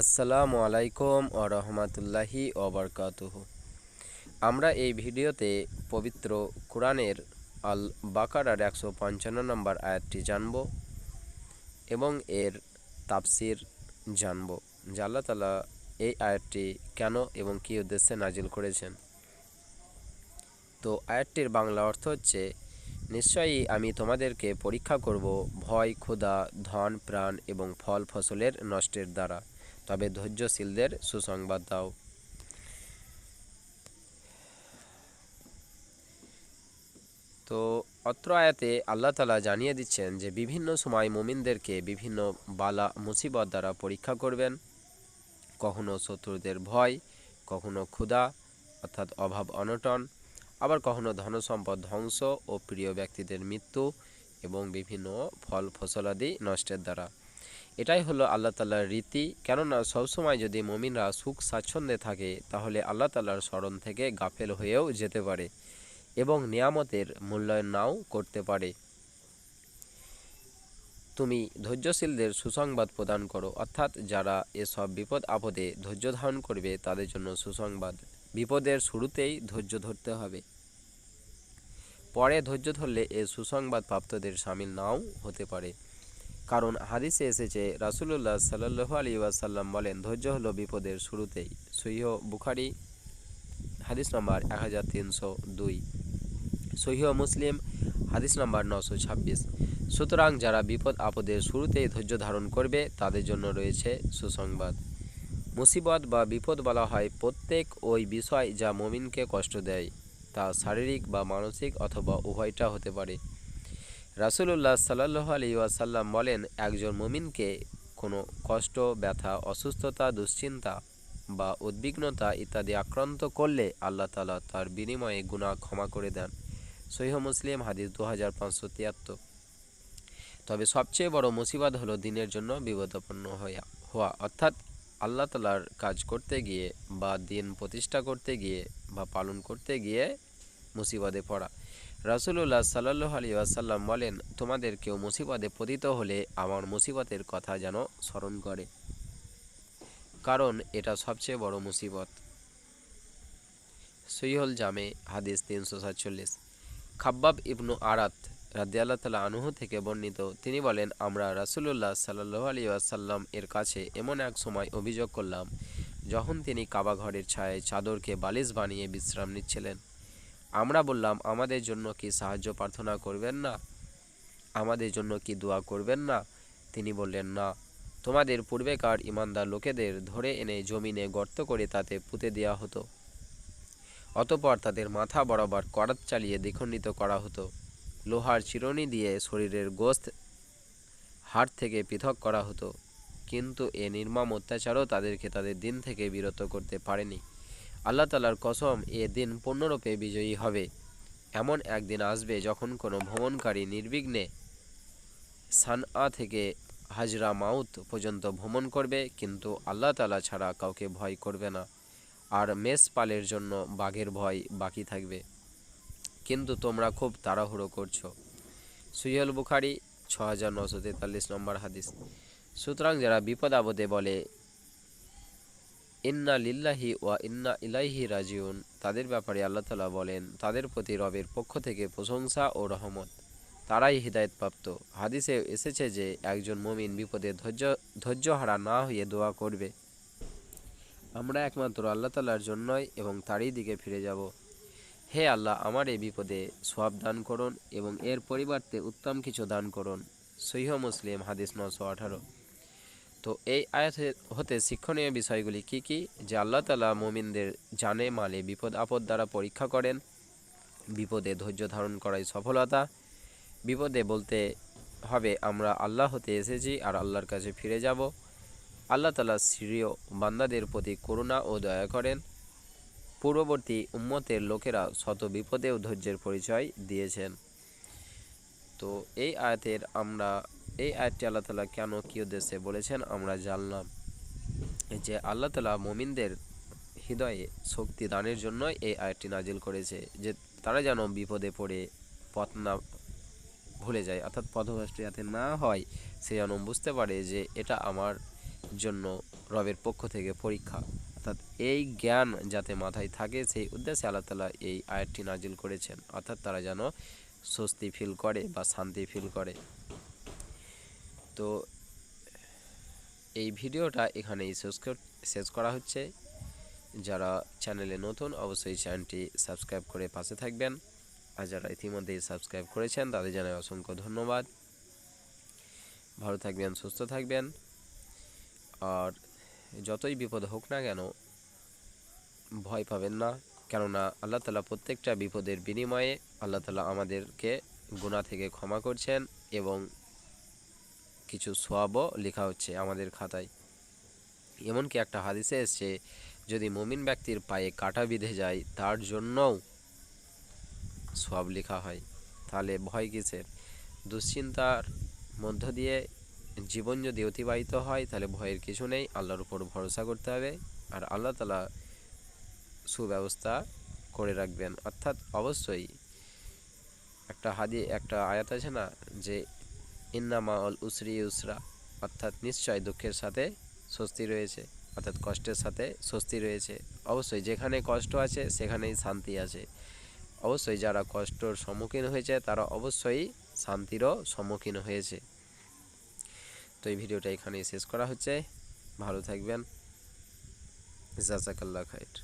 আসসালামু আলাইকুম ও রহমতুল্লাহি আমরা এই ভিডিওতে পবিত্র কোরআনের আল বাকারার একশো পঞ্চান্ন নম্বর আয়াতটি জানব এবং এর তাফসির জানব যে তালা এই আয়াতটি কেন এবং কী উদ্দেশ্যে নাজিল করেছেন। তো আয়াতটির বাংলা অর্থ হচ্ছে, নিশ্চয়ই আমি তোমাদেরকে পরীক্ষা করব ভয়, ক্ষুধা, ধন, প্রাণ এবং ফল ফসলের নষ্টের দ্বারা। তবে ধৈর্যশীলদের সুসংবাদ দাও। তো অত্র আয়াতে আল্লাহ তালা জানিয়ে দিচ্ছেন যে, বিভিন্ন সময় মুমিনদেরকে বিভিন্ন বালা, মুসিবত দ্বারা পরীক্ষা করবেন। কখনো শত্রুদের ভয়, কখনো ক্ষুধা, অর্থাৎ অভাব অনটন। আবার কখনো ধনসম্পদ ধ্বংস ও প্রিয় ব্যক্তিদের মৃত্যু এবং বিভিন্ন ফল ফসলাদি নষ্টের দ্বারা। এটাই হলো আল্লাহ তাল্লার রীতি। কেননা সবসময় যদি মমিনরা সুখ স্বাচ্ছন্দ্যে থাকে, তাহলে আল্লাহ তাল্লার স্মরণ থেকে গাফেল হয়েও যেতে পারে এবং নিয়ামতের মূল্যায়ন নাও করতে পারে। তুমি ধৈর্যশীলদের সুসংবাদ প্রদান করো, অর্থাৎ যারা এসব বিপদ আপদে ধৈর্য ধারণ করবে, তাদের জন্য সুসংবাদ। বিপদের শুরুতেই ধৈর্য ধরতে হবে। পরে ধৈর্য ধরলে এ সুসংবাদ প্রাপ্তদের সামিল নাও হতে পারে। কারণ হাদিসে এসেছে, রাসুলুল্লাহ সাল্লু আলী ওয়াসাল্লাম বলেন, ধৈর্য হলো বিপদের শুরুতেই। সহিহ বুখারি, হাদিস নম্বর এক হাজার তিনশো দুই। সহিহ মুসলিম, হাদিস নম্বর নশো ছাব্বিশ। সুতরাং যারা বিপদ আপদের শুরুতেই ধৈর্য ধারণ করবে, তাদের জন্য রয়েছে সুসংবাদ। মুসিবত বা বিপদ বলা হয় প্রত্যেক ওই বিষয় যা মমিনকে কষ্ট দেয়, তা শারীরিক বা মানসিক অথবা উভয়টা হতে পারে। রাসুলুল্লাহ সাল্লাহ আলী ওয়াসাল্লাম বলেন, একজন মুমিনকে কোনো কষ্ট, ব্যথা, অসুস্থতা, দুশ্চিন্তা বা উদ্বিগ্নতা ইত্যাদি আক্রান্ত করলে আল্লাহ তালা তার বিনিময়ে গুণা ক্ষমা করে দেন। সহিহ মুসলিম, হাদিস দু হাজার পাঁচশো তিয়াত্তর। তবে সবচেয়ে বড় মুসিবাদ হলো দিনের জন্য বিপদাপন্ন হওয়া। অর্থাৎ আল্লাহ তালার কাজ করতে গিয়ে বা দিন প্রতিষ্ঠা করতে গিয়ে বা পালন করতে গিয়ে মুসিবাদে পড়া। রাসুলুল্লাহ সাল্লু আলী আসাল্লাম বলেন, তোমাদের কেউ মুসিবতে পতিত হলে আমার মুসিবতের কথা যেন স্মরণ করে, কারণ এটা সবচেয়ে বড় মুসিবত। সৈহল জামে, হাদিস তিনশো সাতচল্লিশ। খাব্বাব ইবনু আরাত রাদিয়াল্লাহ তালা আনুহু থেকে বর্ণিত, তিনি বলেন, আমরা রাসুলুল্লাহ সাল্লু আলী আসাল্লাম এর কাছে এমন এক সময় অভিযোগ করলাম, যখন তিনি কাবা ঘরের ছায় চাদরকে বালিশ বানিয়ে বিশ্রাম নিচ্ছিলেন। আমরা বললাম, আমাদের জন্য কি সাহায্য প্রার্থনা করবেন না? আমাদের জন্য কি দোয়া করবেন না? তিনি বললেন, না। তোমাদের পূর্বেকার ইমানদার লোকেদের ধরে এনে জমিনে গর্ত করে তাতে পুঁতে দেওয়া হতো। অতপর তাদের মাথা বরাবর করাত চালিয়ে দ্বিখণ্ডিত করা হতো। লোহার চিরুনি দিয়ে শরীরের গোস্ত হাড় থেকে পৃথক করা হতো। কিন্তু এ নির্মম অত্যাচারও তাদেরকে তাদের দিন থেকে বিরত করতে পারেনি। আল্লাহ তালার কসম এ দিন পূর্ণরূপে বিজয়ী হবে। এমন একদিন আসবে যখন কোনো ভ্রমণকারী নির্বিঘ্নে সানআ থেকে হাজরা মাউত পর্যন্ত ভ্রমণ করবে, কিন্তু আল্লাহ তালা ছাড়া কাউকে ভয় করবে না। আর মেষ পালের জন্য বাঘের ভয় বাকি থাকবে। কিন্তু তোমরা খুব তাড়াহুড়ো করছ। সুইহল বুখারি ছ হাজার নশো তেতাল্লিশ নম্বর হাদিস। সুতরাং যারা বিপদ আপদে বলে ইন্না লিল্লাহি ওয়া ইন্না ইলাইহি রাজিউন। তাদের ব্যাপারে আল্লাহ তালা বলেন, তাদের প্রতি রবের পক্ষ থেকে প্রশংসা ও রহমত। তারাই হৃদায়তপ্রাপ্ত। হাদিসে এসেছে যে, একজন মমিন বিপদে ধৈর্য ধৈর্যহারা না হয়ে দোয়া করবে। আমরা একমাত্র আল্লাহ তালার জন্যই এবং তারই দিকে ফিরে যাব। হে আল্লাহ, আমার এই বিপদে সব দান করুন এবং এর পরিবর্তে উত্তম কিছু দান করুন। সৈহ মুসলিম হাদিস নশো আঠারো। তো এই আয়াত হতে শিক্ষণীয় বিষয়গুলি কি কি? যে আল্লাহ তালা মোমিনদের জানে, মালে, বিপদ, আপদ দ্বারা পরীক্ষা করেন। বিপদে ধৈর্য ধারণ করাই সফলতা। বিপদে বলতে হবে, আমরা আল্লাহ হতে এসেছি আর আল্লাহর কাছে ফিরে যাব। আল্লাহ তালা সিরিয় বান্দাদের প্রতি করুণা ও দয়া করেন। পূর্ববর্তী উম্মতের লোকেরা শত বিপদেও ধৈর্যের পরিচয় দিয়েছেন। তো এই আয়াতের আমরা এই আয়াতটি আল্লাহ তালা কেন কী উদ্দেশ্যে বলেছেন আমরা জানলাম যে আল্লাহ তালা মমিনদের হৃদয়ে শক্তি দানের জন্যই এই আয়াতটি নাজিল করেছে যে তারা যেন বিপদে পড়ে, পথ না ভুলে যায়, অর্থাৎ পথভ্রষ্ট যাতে না হয়, সে যেন বুঝতে পারে যে এটা আমার জন্য রবের পক্ষ থেকে পরীক্ষা। অর্থাৎ এই জ্ঞান যাতে মাথায় থাকে, সেই উদ্দেশ্যে আল্লাহ তালা এই আয়াতটি নাজিল করেছেন। অর্থাৎ তারা যেন স্বস্তি ফিল করে বা শান্তি ফিল করে। তো এই ভিডিওটা এখানেই শেষ শেষ করা হচ্ছে। যারা চ্যানেলে নতুন, অবশ্যই চ্যানেলটি সাবস্ক্রাইব করে পাশে থাকবেন। আর যারা ইতিমধ্যেই সাবস্ক্রাইব করেছেন, তাদের জানাই অসংখ্য ধন্যবাদ। ভালো থাকবেন, সুস্থ থাকবেন। আর যতই বিপদ হোক না কেন, ভয় পাবেন না। কেননা আল্লাহ তালা প্রত্যেকটা বিপদের বিনিময়ে আল্লাহ তালা আমাদেরকে গুণা থেকে ক্ষমা করছেন এবং কিছু সোয়াবও লেখা হচ্ছে আমাদের খাতায়। এমনকি একটা হাদিসে এসছে, যদি মুমিন ব্যক্তির পায়ে কাটা বিঁধে যায়, তার জন্যও সব লেখা হয়। তাহলে ভয় কিসের? দুশ্চিন্তার মধ্য দিয়ে জীবন যদি অতিবাহিত হয়, তাহলে ভয়ের কিছু নেই, আল্লাহর উপর ভরসা করতে হবে, আর আল্লাহ তালা সুব্যবস্থা করে রাখবেন। অর্থাৎ অবশ্যই একটা হাদি, একটা আয়াত আছে না, যে ইন্নামা অল উসরি উসরা অর্থাৎ নিশ্চয় দুঃখের সাথে স্বস্তি রয়েছে, অর্থাৎ কষ্টের সাথে স্বস্তি রয়েছে। অবশ্যই যেখানে কষ্ট আছে, সেখানেই শান্তি আছে। অবশ্যই যারা কষ্টর সম্মুখীন হয়েছে, তারা অবশ্যই শান্তিরও সম্মুখীন হয়েছে। তো এই ভিডিওটা এখানেই শেষ করা হচ্ছে। ভালো থাকবেন। জাজাকাল্লা খাইর।